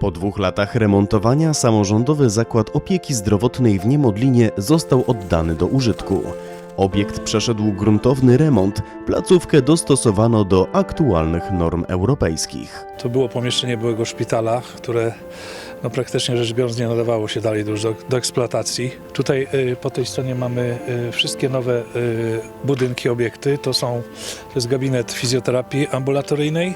Po dwóch latach remontowania samorządowy zakład opieki zdrowotnej w Niemodlinie został oddany do użytku. Obiekt przeszedł gruntowny remont, placówkę dostosowano do aktualnych norm europejskich. To było pomieszczenie byłego szpitala, które no, praktycznie rzecz biorąc nie nadawało się dalej do, do, do eksploatacji. Tutaj y, po tej stronie mamy y, wszystkie nowe y, budynki, obiekty. To są to jest gabinet fizjoterapii ambulatoryjnej.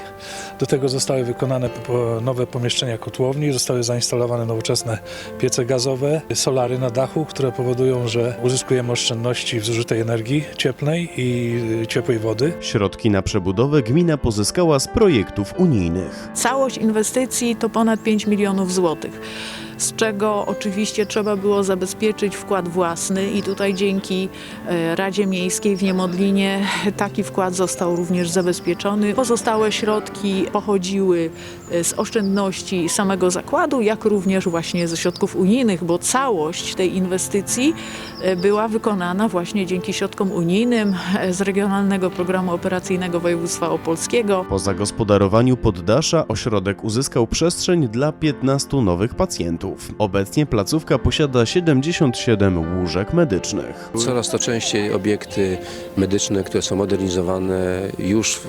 Do tego zostały wykonane po, nowe pomieszczenia kotłowni, zostały zainstalowane nowoczesne piece gazowe, solary na dachu, które powodują, że uzyskujemy oszczędności w zużytej energii cieplnej i ciepłej wody. Środki na przebudowę gmina pozyskała z projektów unijnych. Całość inwestycji to ponad 5 milionów złotych, 90-х. Z czego oczywiście trzeba było zabezpieczyć wkład własny i tutaj dzięki e, Radzie Miejskiej w Niemodlinie taki wkład został również zabezpieczony. Pozostałe środki pochodziły e, z oszczędności samego zakładu, jak również właśnie ze środków unijnych, bo całość tej inwestycji e, była wykonana właśnie dzięki środkom unijnym z Regionalnego Programu Operacyjnego Województwa Opolskiego. Po zagospodarowaniu poddasza ośrodek uzyskał przestrzeń dla 15 nowych pacjentów. Obecnie placówka posiada 77 łóżek medycznych. Coraz to częściej obiekty medyczne, które są modernizowane, już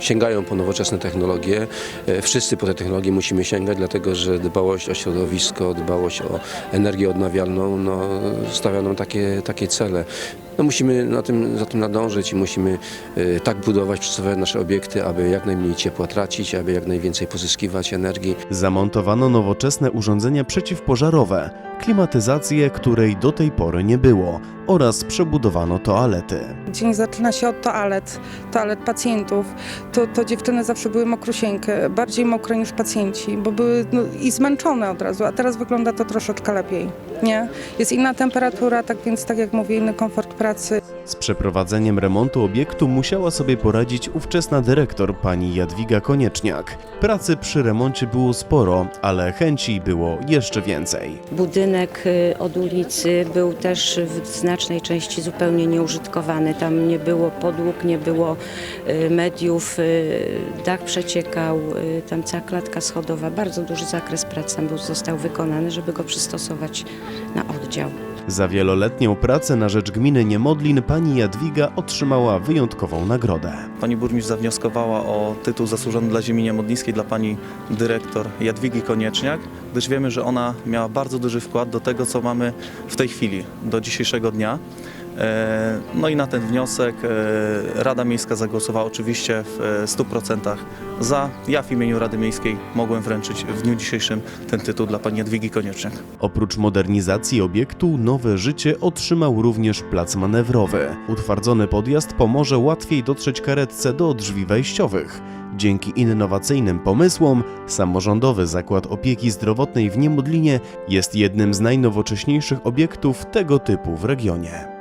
sięgają po nowoczesne technologie. E, Wszyscy po te technologie musimy sięgać, dlatego że dbałość o środowisko, dbałość o energię odnawialną no, stawia nam takie, takie cele. No, musimy na tym, za tym nadążyć i musimy e, tak budować, przystosować nasze obiekty, aby jak najmniej ciepła tracić, aby jak najwięcej pozyskiwać energii. Zamontowano nowoczesne urządzenia przeciwpożarowe, klimatyzację, której do tej pory nie było, oraz przebudowano toalety. Dzień zaczyna się od toalet, toalet pacjentów. To, to dziewczyny zawsze były mokrusieńkie, bardziej mokre niż pacjenci, bo były no, i zmęczone od razu, a teraz wygląda to troszeczkę lepiej, nie? Jest inna temperatura, tak więc, tak jak mówię, inny komfort pracy. Z przeprowadzeniem remontu obiektu musiała sobie poradzić ówczesna dyrektor pani Jadwiga Konieczniak. Pracy przy remoncie było sporo, ale chęci było jeszcze więcej. Budynek y, od ulicy był też w znacznej części zupełnie nieużytkowany. Tam nie było podłóg, nie było y, mediów, y, dach przeciekał, tam cała klatka schodowa. Bardzo duży zakres prac tam był, został wykonany, żeby go przystosować na oddział. Za wieloletnią pracę na rzecz gminy Niemodlin pani Jadwiga otrzymała wyjątkową nagrodę. Pani burmistrz zawnioskowała o tytuł zasłużony dla ziemi niemodlińskiej dla pani dyrektor Jadwigi Konieczniak, gdyż wiemy, że ona miała bardzo duży wkład do tego, co mamy w tej chwili, do dzisiejszego dnia. E, No i na ten wniosek e, Rada Miejska zagłosowała oczywiście w e, 100% za. Ja w imieniu Rady Miejskiej mogłem wręczyć w dniu dzisiejszym ten tytuł dla pani Jadwigi Konieczniak. Oprócz modernizacji obiektu, nowe życie otrzymał również plac manewrowy. Utwardzony podjazd pomoże łatwiej dotrzeć karetce do drzwi wejściowych. Dzięki innowacyjnym pomysłom, samorządowy zakład opieki zdrowotnej w Niemodlinie jest jednym z najnowocześniejszych obiektów tego typu w regionie.